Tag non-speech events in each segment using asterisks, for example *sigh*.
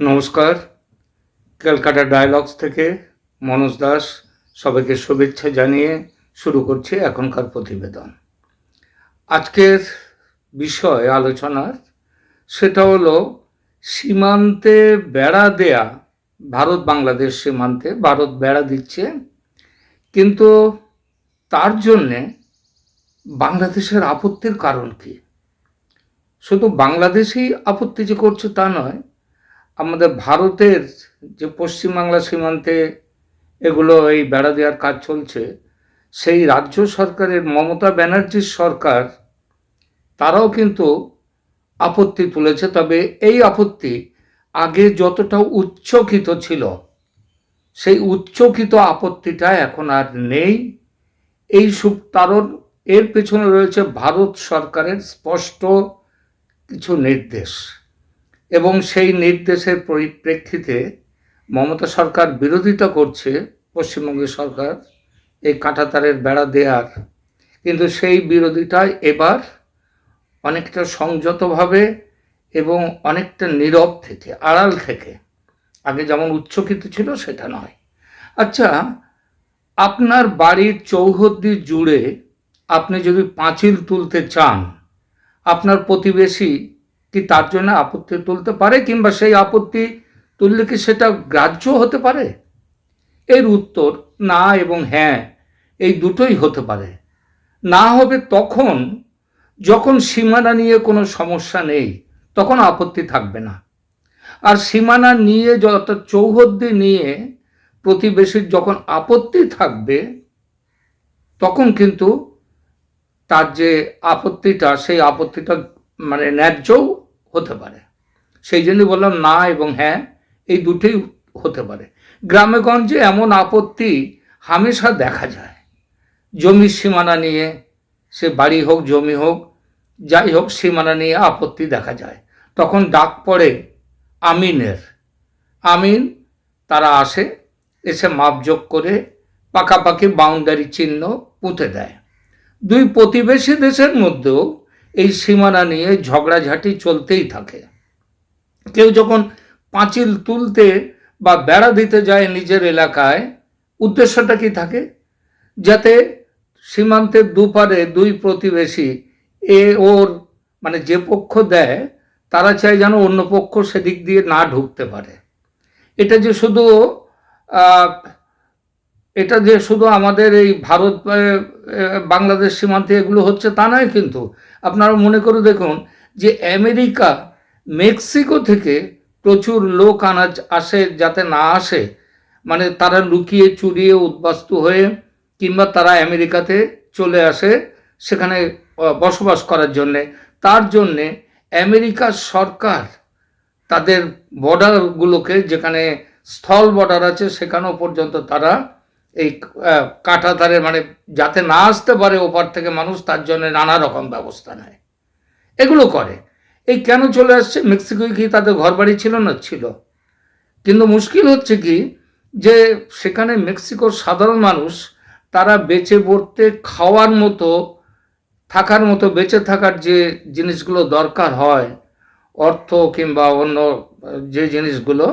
নমস্কার। ক্যালকাটা ডায়ালগস থেকে মনোজ দাস সবাইকে শুভেচ্ছা জানিয়ে শুরু করছি এখনকার প্রতিবেদন। আজকের বিষয় আলোচনার সেটা হলো সীমান্তে বেড়া দেয়া, ভারত বাংলাদেশ সীমান্তে, ভারত বেড়া দিচ্ছে, কিন্তু তার জন্যে বাংলাদেশের আপত্তির কারণ কি? শুধু বাংলাদেশেই আপত্তি যে করছে তা নয় আমাদের ভারতের যে পশ্চিমবাংলা সীমান্তে এগুলো এই বেড়া দেওয়ার কাজ চলছে, সেই রাজ্য সরকারের মমতা ব্যানার্জির সরকার, তারাও কিন্তু আপত্তি তুলেছে। তবে এই আপত্তি আগে যতটা উচ্চকিত ছিল, সেই উচ্চকিত আপত্তিটা এখন আর নেই। এই সুপ কারণ এর পেছনে রয়েছে ভারত সরকারের স্পষ্ট কিছু নির্দেশ। এবং সেই নির্দেশের পরিপ্রেক্ষিতে মমতা সরকার বিরোধিতা করছে পশ্চিমবঙ্গের সরকার এই কাঁটাতারের বেড়া দেয়ার। কিন্তু সেই বিরোধিতা এবার অনেকটা সংযতভাবে এবং অনেকটা নীরব থেকে, আড়াল থেকে। আগে যেমন উচ্চকিত ছিল, সেটা নয়। আচ্ছা আপনার বাড়ির চৌহদ্দি জুড়ে আপনি যদি পাঁচিল তুলতে চান, আপনার প্রতিবেশী কি তার জন্য আপত্তি তুলতে পারে কিংবা সেই আপত্তি তুললে কি সেটা গ্রাহ্য হতে পারে? এর উত্তর না এবং হ্যাঁ এই দুটোই হতে পারে। না হবে তখন যখন সীমানা নিয়ে কোনো সমস্যা নেই, তখন আপত্তি থাকবে না। আর সীমানা নিয়ে যত চৌহদ্দি নিয়ে প্রতিবেশীর যখন আপত্তি থাকবে, তখন কিন্তু তার যে আপত্তিটা, সেই আপত্তিটা মানে ন্যায্যও হতে পারে। সেই জন্য বললাম না এবং হ্যাঁ এই দুটোই হতে পারে। গ্রামে গঞ্জে এমন আপত্তি হামেশা দেখা যায়। জমির সীমানা নিয়ে, সে বাড়ি হোক, জমি হোক, যাই হোক, সীমানা নিয়ে আপত্তি দেখা যায়। তখন ডাক পড়ে আমিনের। আমিন তারা আসে, এসে মাপযোগ করে পাকাপাকি বাউন্ডারি চিহ্ন পুঁতে দেয়। দুই প্রতিবেশী দেশের মধ্যেও এই সীমানা নিয়ে ঝগড়াঝাটি চলতেই থাকে। কেউ যখন পাঁচিল তুলতে বা বেড়া দিতে যায় নিজের এলাকায়, উদ্দেশ্যটা কি থাকে? যাতে সীমান্তের দুপারে দুই প্রতিবেশী এ, ওর মানে যে পক্ষ দেয়, তারা চায় যেন অন্য পক্ষ সেদিক দিয়ে না ঢুকতে পারে। এটা যে শুধু এটা যে শুধু আমাদের এই ভারত বাংলাদেশ সীমান্তে এগুলো হচ্ছে তা নয় কিন্তু আপনারা মনে করে দেখুন যে আমেরিকা, মেক্সিকো থেকে প্রচুর লোক আনাজ আসে যাতে না আসে। মানে তারা লুকিয়ে চুরিয়ে উদ্বাস্তু হয়ে কিংবা তারা আমেরিকাতে চলে আসে সেখানে বসবাস করার জন্যে। তার জন্যে আমেরিকার সরকার তাদের বর্ডারগুলোকে যেখানে স্থল বর্ডার আছে সেখানেও পর্যন্ত তারা এই কাঁটাতারে মানে যাতে না আসতে পারে ওপার থেকে মানুষ, তার জন্য নানা রকম ব্যবস্থা নেয়। এগুলো করে। এই কেন চলে আসছে? মেক্সিকোয় কি তাদের ঘর বাড়ি ছিল না? ছিল। কিন্তু মুশকিল হচ্ছে কি, যে সেখানে মেক্সিকোর সাধারণ মানুষ, তারা বেঁচে পড়তে, খাওয়ার মতো, থাকার মতো, বেঁচে থাকার যে জিনিসগুলো দরকার হয়, অর্থ কিংবা অন্য যে জিনিসগুলো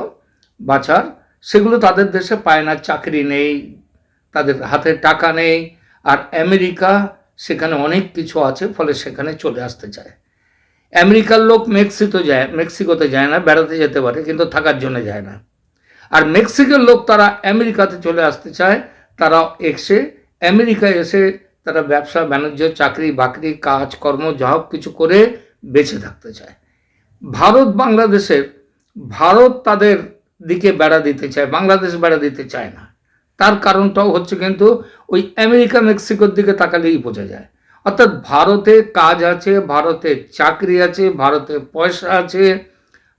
বাঁচার, সেগুলো তাদের দেশে পায় না, চাকরি নেই তাদের হাতে টাকা নেই। আর আমেরিকা সেখানে অনেক কিছু আছে, ফলে সেখানে চলে আসতে চায়। আমেরিকার লোক মেক্সিকো যায়, মেক্সিকোতে যায় না, বেড়াতে যেতে পারে, কিন্তু থাকার জন্য যায় না। আর মেক্সিকোর লোক তারা আমেরিকাতে চলে আসতে চায়, তারা এসে আমেরিকায় এসে তারা ব্যবসা, বাণিজ্য, চাকরি, বাকরি কাজকর্ম যা কিছু করে বেঁচে থাকতে চায়। ভারত, বাংলাদেশের, ভারত তাদের দিকে বেড়া দিতে চায়, বাংলাদেশ বেড়া দিতে চায় না। তার কারণটাও হচ্ছে কিন্তু ওই আমেরিকা মেক্সিকোর দিকে তাকালেই বোঝা যায়। অর্থাৎ ভারতে কাজ আছে, ভারতে চাকরি আছে, ভারতে পয়সা আছে,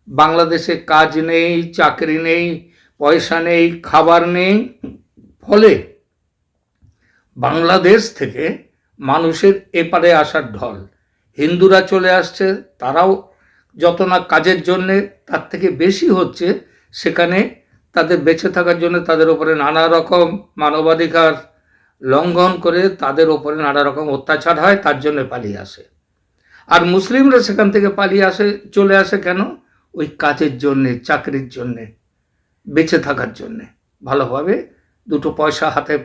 বাংলাদেশে কাজ নেই, চাকরি নেই, পয়সা নেই, খাবার নেই। ফলে বাংলাদেশ থেকে মানুষের এপারে আসার ঢল। হিন্দুরা চলে আসছে, তারাও যত না কাজের জন্যে, তার থেকে বেশি হচ্ছে সেখানে তাদের বেঁচে থাকার জন্য তাদের উপরে নানা রকম মানবাধিকার লঙ্ঘন করে তাদের ওপরে নানা রকম অত্যাচার হয়, তার জন্য পালিয়ে আসে। আর মুসলিমরা সেখান থেকে পালিয়ে আসে, চলে আসে কেন? ওই কাজের জন্যে, চাকরির জন্যে, বেঁচে থাকার জন্যে, ভালোভাবে দুটো পয়সা হাতে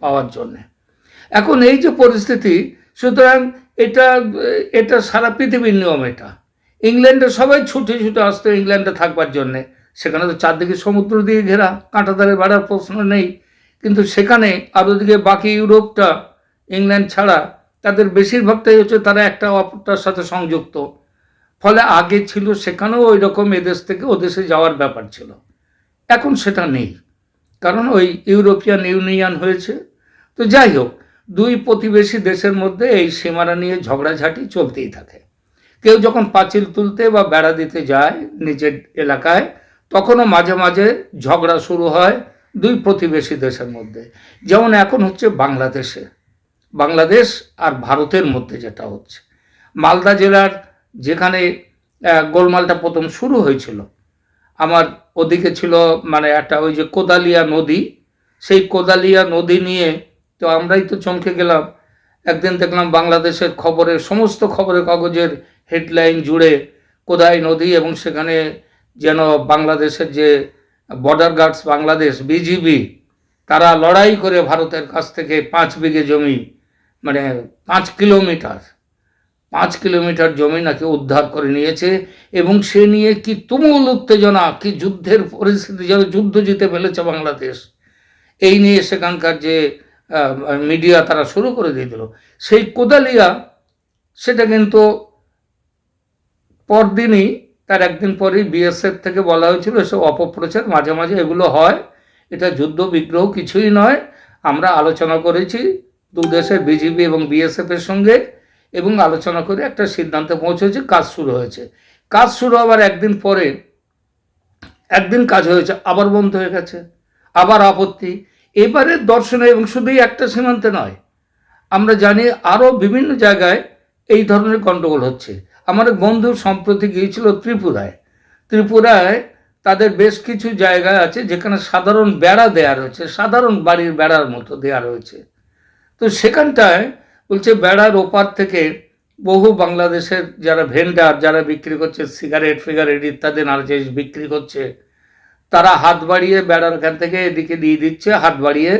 পাওয়ার জন্যে। এখন এই যে পরিস্থিতি, সুতরাং এটা এটা সারা পৃথিবীর নিয়ম এটা। ইংল্যান্ডে সবাই ছুটে ছুটে আসতো ইংল্যান্ডে থাকবার জন্যে। সেখানে তো চারদিকে সমুদ্র দিয়ে ঘেরা কাঁটাতারে বাড়ার প্রশ্ন নেই। কিন্তু সেখানে আর ওদিকে বাকি ইউরোপটা, ইংল্যান্ড ছাড়া, তাদের বেশিরভাগটাই হচ্ছে তারা একটা অপরটার সাথে সংযুক্ত। ফলে আগে ছিল সেখানেও ওই রকম এদেশ থেকে ওদেশে যাওয়ার ব্যাপার ছিল। এখন সেটা নেই। কারণ ওই ইউরোপিয়ান ইউনিয়ন হয়েছে। তো যাই হোক, দুই প্রতিবেশী দেশের মধ্যে এই সীমানা নিয়ে ঝগড়াঝাটি চলতেই থাকে। কেউ যখন পাঁচিল তুলতে বা বেড়া দিতে যায় নিজের এলাকায় তখনও মাঝে মাঝে ঝগড়া শুরু হয় দুই প্রতিবেশী দেশের মধ্যে। যেমন এখন হচ্ছে বাংলাদেশে। বাংলাদেশ আর ভারতের মধ্যে যেটা হচ্ছে। মালদা জেলার যেখানে গোলমালটা প্রথম শুরু হয়েছিল, আমার ওদিকে ছিল মানে একটা ওই যে কোদালিয়া নদী। সেই কোদালিয়া নদী নিয়ে তো আমরাই তো চমকে গেলাম। একদিন দেখলাম বাংলাদেশের খবরের সমস্ত খবরের কাগজের হেডলাইন জুড়ে কোদাই নদী এবং সেখানে যেন বাংলাদেশের যে বর্ডার গার্ডস বাংলাদেশ বিজিবি তারা লড়াই করে ভারতের কাছ থেকে পাঁচ বিঘে জমি মানে পাঁচ কিলোমিটার পাঁচ কিলোমিটার জমি নাকি উদ্ধার করে নিয়েছে এবং সে নিয়ে কি তুমুল উত্তেজনা, কি যুদ্ধের পরিস্থিতি যেন যুদ্ধ জিতে ফেলেছে বাংলাদেশ। এই নিয়ে সেখানকার যে মিডিয়া তারা শুরু করে দিয়ে দিল সেই কোদালিয়া, সেটা কিন্তু পরদিনই তার একদিন পরেই বিএসএফ থেকে বলা হয়েছিল এসব অপপ্রচার মাঝে মাঝে এগুলো হয়। এটা যুদ্ধ বিগ্রহ কিছুই নয়। আমরা আলোচনা করেছি দু দেশের বিজিবি এবং বিএসএফ এর সঙ্গে এবং আলোচনা করে একটা সিদ্ধান্তে পৌঁছেছে, কাজ শুরু হয়েছে। কাজ শুরু হওয়ার একদিন পরে, একদিন কাজ হয়েছে, আবার বন্ধ হয়ে গেছে, আবার আপত্তি। এবারে দর্শনে এবং শুধুই একটা সীমান্তে নয়, আমরা জানি আরও বিভিন্ন জায়গায় এই ধরনের গণ্ডগোল হচ্ছে। আমার বন্ধু সম্প্রতি গিয়েছিল ত্রিপুরায়। ত্রিপুরায় তাদের বেশ কিছু জায়গা আছে যেখানে সাধারণ বেড়া দেয়া রয়েছে, সাধারণ বাড়ির বেড়ার মতো দেয়া রয়েছে। তো সেখানটায় বলছে বেড়ার ওপার থেকে বহু বাংলাদেশের যারা ভেন্ডার, যারা বিক্রি করছে, সিগারেট, ফিগারেট ইত্যাদি নানা জিনিস বিক্রি করছে, তারা হাত বাড়িয়ে বেড়ার এখান থেকে এদিকে দিয়ে দিচ্ছে, হাত বাড়িয়ে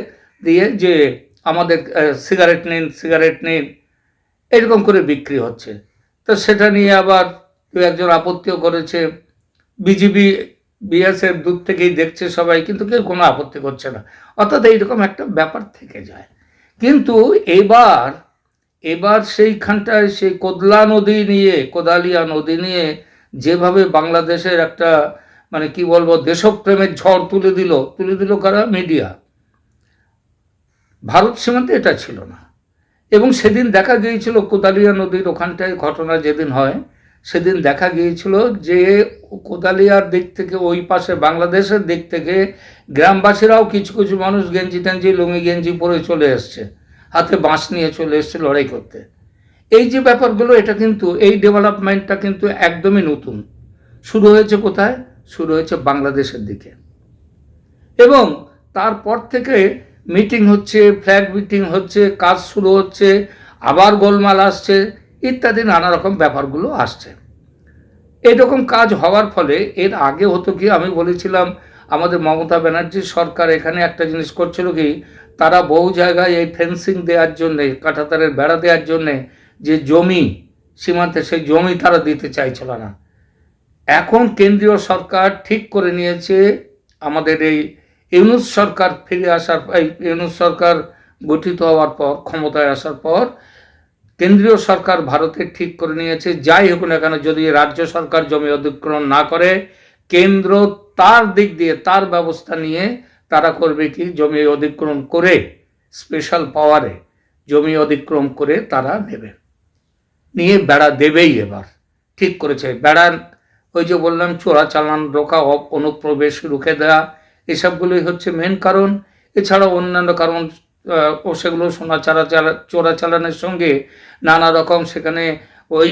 দিয়ে যে আমাদের সিগারেট নিন সিগারেট নিন, এরকম করে বিক্রি হচ্ছে। তো সেটা নিয়ে আবার দু একজন আপত্তিও করেছে। বিজিবি বিএসএফ দূর থেকেই দেখছে সবাই, কিন্তু কেউ কোনো আপত্তি করছে না। অর্থাৎ এইরকম একটা ব্যাপার থেকে যায়। কিন্তু এবার এবার সেইখানটায় সেই কোদলা নদী নিয়ে, কোদালিয়া নদী নিয়ে যেভাবে বাংলাদেশের একটা মানে কি বলব, দেশপ্রেমের ঝড় তুলে দিল তুলে দিল কারা? মিডিয়া। ভারত সীমান্তে এটা ছিল না। এবং সেদিন দেখা গিয়েছিল কোদালিয়া নদীর ওখানটায় ঘটনা যেদিন হয়, সেদিন দেখা গিয়েছিল যে কোদালিয়ার দিক থেকে ওই পাশে বাংলাদেশের দিক থেকে গ্রামবাসীরাও কিছু কিছু মানুষ গেঞ্জি টেঞ্জি, লুঙ্গি গেঞ্জি পরে চলে এসছে, হাতে বাঁশ নিয়ে চলে এসছে লড়াই করতে। এই যে ব্যাপারগুলো, এটা কিন্তু, এই ডেভেলপমেন্টটা কিন্তু একদমই নতুন। শুরু হয়েছে কোথায়? শুরু হয়েছে বাংলাদেশের দিকে। এবং তারপর থেকে মিটিং হচ্ছে, ফ্ল্যাগ মিটিং হচ্ছে, কাজ শুরু হচ্ছে, আবার গোলমাল আসছে, ইত্যাদি নানা রকম ব্যাপারগুলো আসছে। এরকম কাজ হওয়ার ফলে এর আগে হতো কি, আমি বলেছিলাম, আমাদের মমতা ব্যানার্জির সরকার এখানে একটা জিনিস করছিল কি, তারা বহু জায়গায় এই ফেন্সিং দেওয়ার জন্যে কাঁটাতারের বেড়া দেওয়ার জন্যে যে জমি, সীমান্তে সেই জমি তারা দিতে চাইছিল না। এখন কেন্দ্রীয় সরকার ঠিক করে নিয়েছে, আমাদের এই ইউনুস সরকার ফিরে আসার ইউনুস সরকার গঠিত হওয়ার পর, ক্ষমতায় আসার পর, কেন্দ্রীয় সরকার ভারতে ঠিক করে নিয়েছে। যাই হোক না কেন, যদি রাজ্য সরকার জমি অধিগ্রহণ না করে, কেন্দ্র তার দিক দিয়ে, তার ব্যবস্থা নিয়ে তারা করবে কি? জমি অধিগ্রহণ করে স্পেশাল পাওয়ারে জমি অধিগ্রহণ করে তারা নেবে। নিয়ে বেড়া দেবেই এবার। ঠিক করেছে। বেড়া ওই যে বললাম, চোরাচালান রোকা অপ- অনুপ্রবেশ, রুখে দেওয়া এসবগুলোই হচ্ছে মেন কারণ। এছাড়াও অন্যান্য কারণ ও সেগুলো সোনা চারা চালা চোরাচালানের সঙ্গে নানা রকম সেখানে ওই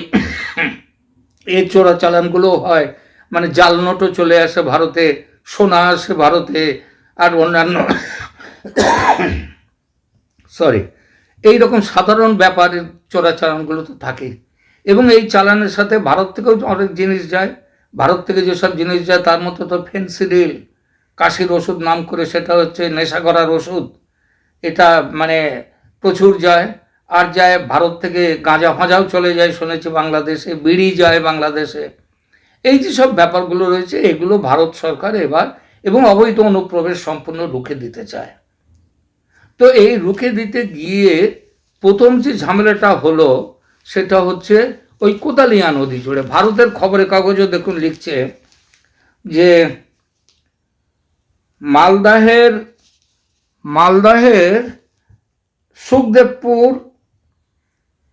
*coughs* এই চোরাচালানগুলো হয়। মানে জাল নোটও চলে আসে ভারতে, সোনা আসে ভারতে, আর অন্যান্য সরি এই রকম সাধারণ ব্যাপারের চোরাচালানগুলো তো থাকেই। এবং এই চালানের সাথে ভারত থেকেও অনেক জিনিস যায়। ভারত থেকে যেসব জিনিস যায়, তার মতো তো ফেন্সিডিল কাশির ওষুধ নাম করে সেটা হচ্ছে নেশা করার ওষুধ। এটা মানে প্রচুর যায়, আর যায় ভারত থেকে গাঁজা ফাঁজাও চলে যায় শুনেছি বাংলাদেশে, বিড়ি যায় বাংলাদেশে। এই যে সব ব্যাপারগুলো রয়েছে, এগুলো ভারত সরকার এবার এবং অবৈধ অনুপ্রবেশ সম্পূর্ণ রুখে দিতে চায়। তো এই রুখে দিতে গিয়ে প্রথম যে ঝামেলাটা হলো, সেটা হচ্ছে ওই কোদালিয়া নদী জুড়ে। ভারতের খবরের কাগজও দেখুন লিখছে যে মালদাহের মালদাহের সুখদেবপুর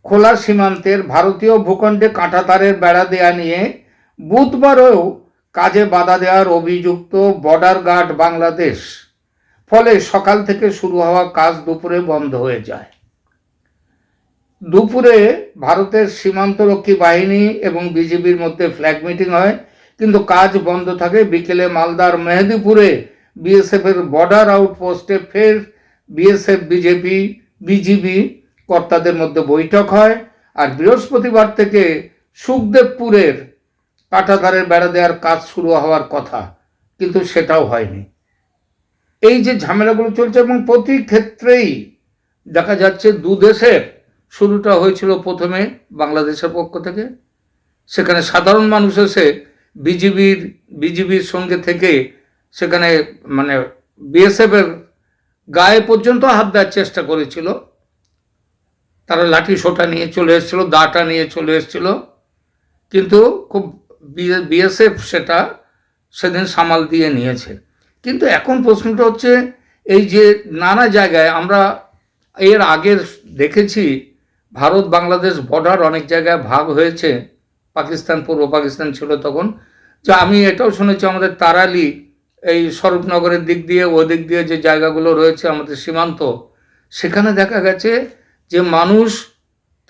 খোলা সীমান্তের ভারতীয় ভূখণ্ডে কাঁটাতারের বেড়া দেয়া নিয়ে বুধবারও কাজে বাধা দেওয়ার অভিযুক্ত বর্ডার গার্ড বাংলাদেশ। ফলে সকাল থেকে শুরু হওয়া কাজ দুপুরে বন্ধ হয়ে যায়। দুপুরে ভারতের সীমান্তরক্ষী বাহিনী এবং বিজেপির মধ্যে ফ্ল্যাগ মিটিং হয়, কিন্তু কাজ বন্ধ থাকে। বিকেলে মালদার মেহেদিপুরে বিএসএফ এর বর্ডার আউটপোস্টে ফের বিএসএফ বিজেপি বিজিবি কর্তাদের মধ্যে বৈঠক হয়। আর বৃহস্পতিবার থেকে সুখদেবপুরের কাঁটাতারের বেড়া দেওয়ার কাজ শুরু হওয়ার কথা, কিন্তু সেটাও হয়নি। এই যে ঝামেলাগুলো চলছে এবং প্রতি ক্ষেত্রেই দেখা যাচ্ছে দু দেশের শুরুটা হয়েছিল প্রথমে বাংলাদেশের পক্ষ থেকে, সেখানে সাধারণ মানুষ এসে বিজিবির বিজিবির সঙ্গে থেকে সেখানে মানে বিএসএফের গায়ে পর্যন্ত হাত দেওয়ার চেষ্টা করেছিল। তারা লাঠি সোটা নিয়ে চলে এসেছিল, দাটা নিয়ে চলে এসেছিল। কিন্তু খুব বিএসএফ সেটা সেদিন সামাল দিয়ে নিয়েছে। কিন্তু এখন প্রশ্নটা হচ্ছে, এই যে নানা জায়গায় আমরা এর আগে দেখেছি, ভারত, বাংলাদেশ বর্ডার অনেক জায়গায় ভাগ হয়েছে। পাকিস্তান, পূর্ব পাকিস্তান ছিল তখন। যা আমি এটাও শুনেছি, আমাদের তারালি এই স্বরূপনগরের দিক দিয়ে ওই দিক দিয়ে যে জায়গাগুলো রয়েছে আমাদের সীমান্ত, সেখানে দেখা গেছে যে মানুষ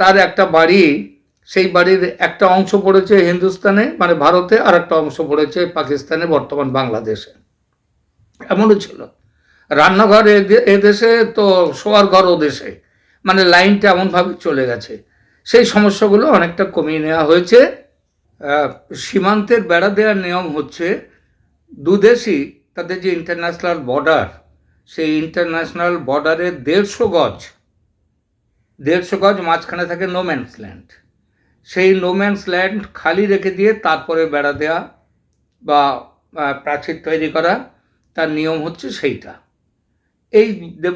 তার একটা বাড়ি, সেই বাড়ির একটা অংশ পড়েছে হিন্দুস্তানে মানে ভারতে, আর একটা অংশ পড়েছে পাকিস্তানে, বর্তমান বাংলাদেশে। এমনও ছিল। রান্নাঘর এ দেশে তো শোয়ার ঘর ও দেশে মানে লাইনটা এমনভাবে চলে গেছে। সেই সমস্যাগুলো অনেকটা কমিয়ে নেওয়া হয়েছে। সীমান্তের বেড়া দেওয়ার নিয়ম হচ্ছে দুদেশই তাদের যে ইন্টারন্যাশনাল বর্ডার সেই ইন্টারন্যাশনাল বর্ডারে দেড়শো গজ দেড়শো গজ মাঝখানে থাকে নোম্যান্স ল্যান্ড সেই নোম্যান্স ল্যান্ড খালি রেখে দিয়ে তারপরে বেড়া দেওয়া বা প্রাচীর তৈরি করা, তার নিয়ম হচ্ছে সেইটা। এই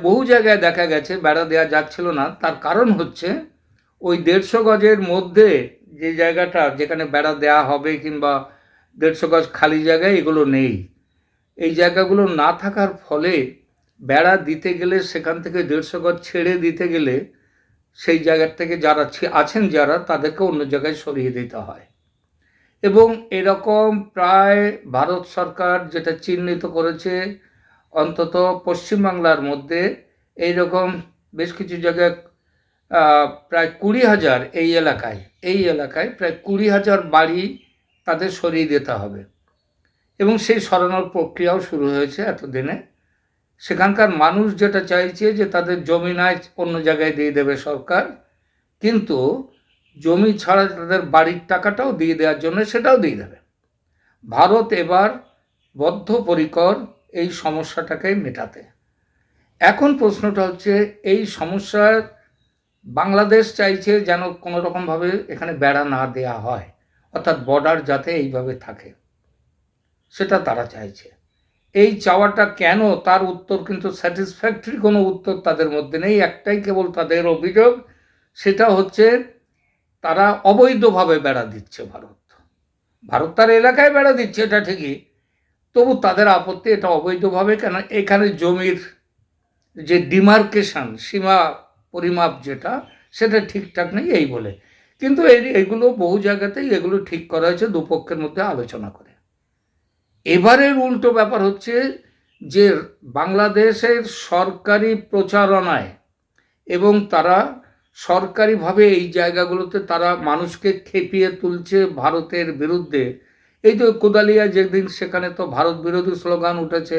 বহু জায়গায় দেখা গেছে বেড়া দেওয়া যাচ্ছিল না, তার কারণ হচ্ছে ওই দেড়শো গজের মধ্যে যে জায়গাটা যেখানে বেড়া দেওয়া হবে কিংবা দেড়শো গজ খালি জায়গায় এগুলো নেই। এই জায়গাগুলো না থাকার ফলে বেড়া দিতে গেলে, সেখান থেকে দেড়শো গজ ছেড়ে দিতে গেলে সেই জায়গার থেকে যারা আছেন যারা, তাদেরকে অন্য জায়গায় সরিয়ে দিতে হয়। এবং এরকম প্রায় ভারত সরকার যেটা চিহ্নিত করেছে, অন্তত পশ্চিমবাংলার মধ্যে এই রকম বেশ কিছু জায়গায় প্রায় কুড়ি হাজার এই এলাকায় এই এলাকায় প্রায় কুড়ি হাজার বাড়ি তাদের সরিয়ে দিতে হবে। এবং সেই সরানোর প্রক্রিয়াও শুরু হয়েছে এতদিনে। সেখানকার মানুষ যেটা চাইছে যে তাদের জমি নয় অন্য জায়গায় দিয়ে দেবে সরকার। কিন্তু জমি ছাড়া তাদের বাড়ির টাকাটাও দিয়ে দেওয়ার জন্য সেটাও দিয়ে দেবে। ভারত এবার বদ্ধপরিকর এই সমস্যাটাকে মেটাতে। এখন প্রশ্নটা হচ্ছে, এই সমস্যার বাংলাদেশ চাইছে যেন কোনো রকমভাবে এখানে বেড়া না দেয়া হয়। অর্থাৎ বর্ডার যাতে এইভাবে থাকে, সেটা তারা চাইছে। এই চাওয়াটা কেন? তার উত্তর কিন্তু স্যাটিসফ্যাক্টরি কোনো উত্তর তাদের মধ্যে নেই। একটাই কেবল তাদের অভিযোগ, সেটা হচ্ছে তারা অবৈধভাবে বেড়া দিচ্ছে ভারত। ভারত তার এলাকায় বেড়া দিচ্ছে, এটা ঠিকই। তবু তাদের আপত্তি এটা অবৈধভাবে কেন? এখানে জমির যে ডিমার্কেশন, সীমা পরিমাপ যেটা, সেটা ঠিকঠাক নেই এই বলে। কিন্তু এগুলো বহু জায়গাতেই এগুলো ঠিক করা হয়েছে, দুপক্ষের মধ্যে আলোচনা করে। এবারের উল্টো ব্যাপার হচ্ছে যে বাংলাদেশের সরকারি প্রচারণায় এবং তারা সরকারিভাবে এই জায়গাগুলোতে তারা মানুষকে খেপিয়ে তুলছে ভারতের বিরুদ্ধে। এই তো কোদালিয়া যেদিন, সেখানে তো ভারত বিরোধী স্লোগান উঠেছে।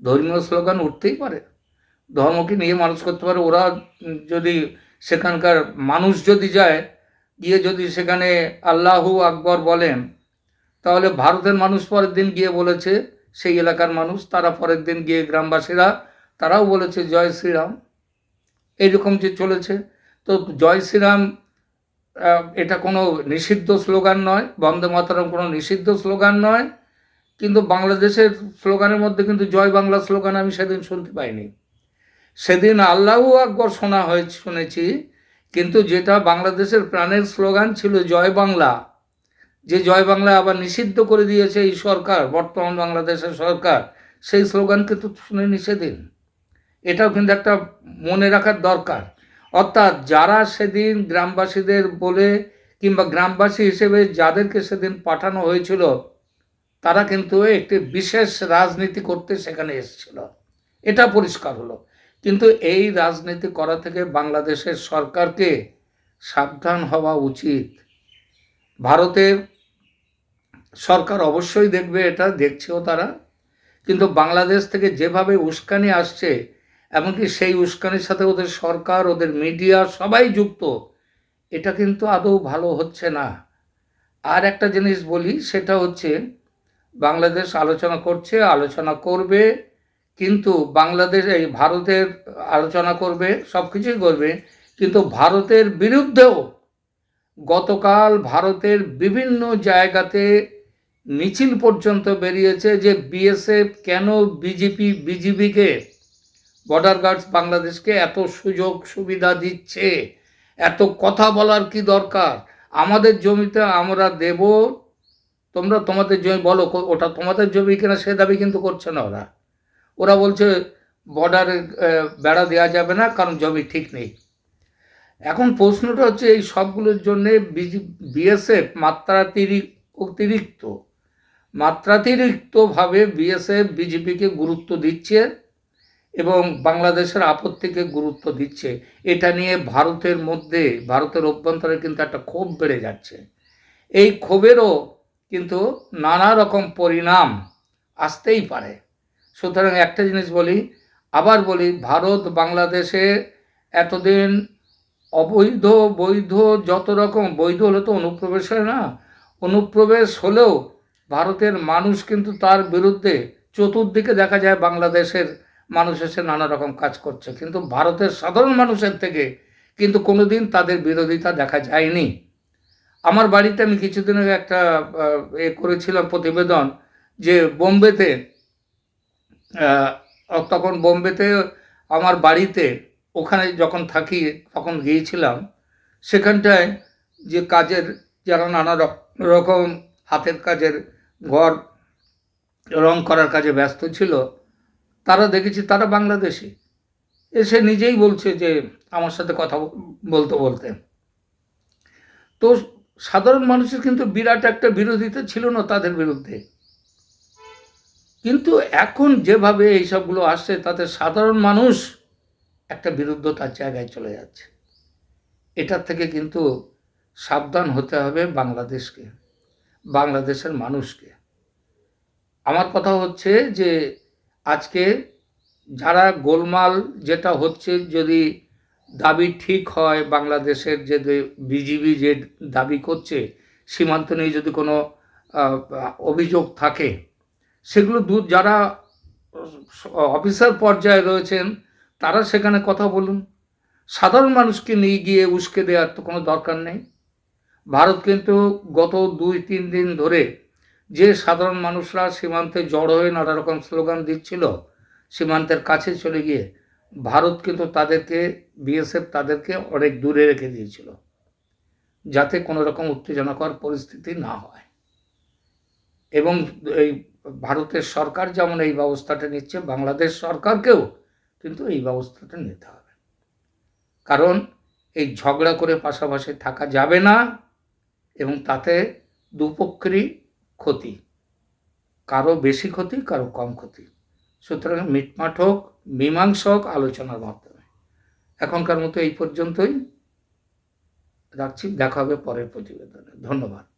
ধর্মীয় স্লোগান উঠতেই পারে। ধর্মকে নিয়ে মানুষ করতে পারে। ওরা যদি সেখানকার মানুষ যদি যায় গিয়ে যদি সেখানে আল্লাহু আকবর বলেন, তাহলে ভারতের মানুষ পরের দিন গিয়ে বলেছে, সেই এলাকার মানুষ, তারা পরের দিন গিয়ে গ্রামবাসীরা, তারাও বলেছে, জয় শ্রীরাম। এইরকম যে চলেছে। তো জয় শ্রীরাম এটা কোনো নিষিদ্ধ স্লোগান নয়, বন্দে মাতরম কোনো নিষিদ্ধ স্লোগান নয়, কিন্তু বাংলাদেশের স্লোগানের মধ্যে কিন্তু জয় বাংলা স্লোগান আমি সেদিন শুনতে পাইনি। সেদিন আল্লাহু আকবর শোনা হয়ে শুনেছি কিন্তু যেটা বাংলাদেশের প্রাণের স্লোগান ছিল জয় বাংলা, যে জয় বাংলা আবার নিষিদ্ধ করে দিয়েছে এই সরকার, বর্তমান বাংলাদেশের সরকার, সেই স্লোগান কিন্তু শুনিনি সেদিন। এটাও কিন্তু একটা মনে রাখার দরকার। অর্থাৎ যারা সেদিন গ্রামবাসীদের বলে কিংবা গ্রামবাসী হিসেবে যাদেরকে সেদিন পাঠানো হয়েছিল, তারা কিন্তু একটি বিশেষ রাজনীতি করতে সেখানে এসেছিল। এটা পরিষ্কার হলো। কিন্তু এই রাজনীতি করা থেকে বাংলাদেশের সরকারকে সাবধান হওয়া উচিত। ভারতের সরকার অবশ্যই দেখবে এটা, দেখছেও তারা। কিন্তু বাংলাদেশ থেকে যেভাবে উস্কানি আসছে, এমনকি সেই উস্কানির সাথে ওদের সরকার, ওদের মিডিয়া সবাই যুক্ত, এটা কিন্তু আদৌ ভালো হচ্ছে না। আর একটা জিনিস বলি, সেটা হচ্ছে বাংলাদেশ আলোচনা করছে, আলোচনা করবে কিন্তু বাংলাদেশ এই ভারতের আলোচনা করবে, সব কিছুই করবে, কিন্তু ভারতের বিরুদ্ধেও গতকাল ভারতের বিভিন্ন জায়গাতে মিছিল পর্যন্ত বেরিয়েছে যে বিএসএফ কেন বিজেপি বিজিবিকে বর্ডার গার্ডস বাংলাদেশকে এত সুযোগ সুবিধা দিচ্ছে? এত কথা বলার কি দরকার? আমাদের জমিতে আমরা দেব, তোমরা তোমাদের জমি বলো, ওটা তোমাদের জমি কিনা সে দাবি কিন্তু করছে না ওরা। ওরা বলছে বর্ডারে বেড়া দেওয়া যাবে না, কারণ জমি ঠিক নেই। এখন প্রশ্নটা হচ্ছে, এই সবগুলোর জন্যে বিএসএফ মাত্রাতিরিক্ত, অতিরিক্ত। মাত্রাতিরিক্তভাবে বিএসএফ বিজেপিকে গুরুত্ব দিচ্ছে এবং বাংলাদেশের আপত্তিকে গুরুত্ব দিচ্ছে। এটা নিয়ে ভারতের মধ্যে, ভারতের অভ্যন্তরে কিন্তু একটা ক্ষোভ বেড়ে যাচ্ছে। এই ক্ষোভেরও কিন্তু নানা রকম পরিণাম আসতেই পারে। সুতরাং একটা জিনিস বলি, আবার বলি, ভারত বাংলাদেশে এতদিন অবৈধ, বৈধ, যত রকম, বৈধ হলে তো অনুপ্রবেশ হয় না, অনুপ্রবেশ হলেও ভারতের মানুষ কিন্তু তার বিরুদ্ধে চতুর্দিকে দেখা যায় বাংলাদেশের মানুষ এসে নানা রকম কাজ করছে। কিন্তু ভারতের সাধারণ মানুষের থেকে কিন্তু কোনো দিন তাদের বিরোধিতা দেখা যায়নি। আমার বাড়িতে আমি কিছুদিন আগে একটা এ করেছিলাম প্রতিবেদন যে বোম্বেতে তখন বোম্বেতে আমার বাড়িতে ওখানে যখন থাকি, তখন গিয়েছিলাম, সেখানটায় যে কাজের, যারা নানা রকম হাতের কাজের ঘর, রং করার কাজে ব্যস্ত ছিল, তারা দেখেছি তারা বাংলাদেশি। এসে নিজেই বলছে যে, আমার সাথে কথা বল- বলতে বলতে। তো সাধারণ মানুষের কিন্তু বিরাট একটা বিরোধিতা ছিল না তাদের বিরুদ্ধে। কিন্তু এখন যেভাবে এইসবগুলো আসছে, তাতে সাধারণ মানুষ একটা বিরুদ্ধতার জায়গায় চলে যাচ্ছে। এটার থেকে কিন্তু সাবধান হতে হবে বাংলাদেশকে, বাংলাদেশের মানুষকে। আমার কথা হচ্ছে যে, আজকে যারা গোলমাল, যেটা হচ্ছে যদি দাবি ঠিক হয় বাংলাদেশের যে বিজিবি যে দাবি করছে, সীমান্ত নিয়ে যদি কোনো অভিযোগ থাকে সেগুলো দূর যারা অফিসার পর্যায়ে রয়েছেন, তারা সেখানে কথা বলুন। সাধারণ মানুষকে নিয়ে গিয়ে উস্কে দেওয়ার তো কোনো দরকার নেই। ভারত কিন্তু গত দুই, তিন দিন ধরে যে সাধারণ মানুষরা সীমান্তে জড়ো হয়ে নানা রকম স্লোগান দিচ্ছিল, সীমান্তের কাছে চলে গিয়ে, ভারত কিন্তু তাদেরকে, বিএসএফ তাদেরকে অনেক দূরে রেখে দিয়েছিল, যাতে কোনো রকম উত্তেজনাকর পরিস্থিতি না হয়। এবং এই ভারতের সরকার যেমন এই ব্যবস্থাটা নিচ্ছে, বাংলাদেশ সরকারকেও কিন্তু এই ব্যবস্থাটা নিতে হবে। কারণ এই ঝগড়া করে পাশাপাশি থাকা যাবে না এবং তাতে দুপক্ষেরই ক্ষতি, কারও বেশি ক্ষতি, কারও কম ক্ষতি। সুতরাং মিটমাট হোক, মীমাংসা হোক আলোচনার মাধ্যমে। এখনকার মতো এই পর্যন্তই। রাখছি, দেখা হবে পরের প্রতিবেদনে। ধন্যবাদ।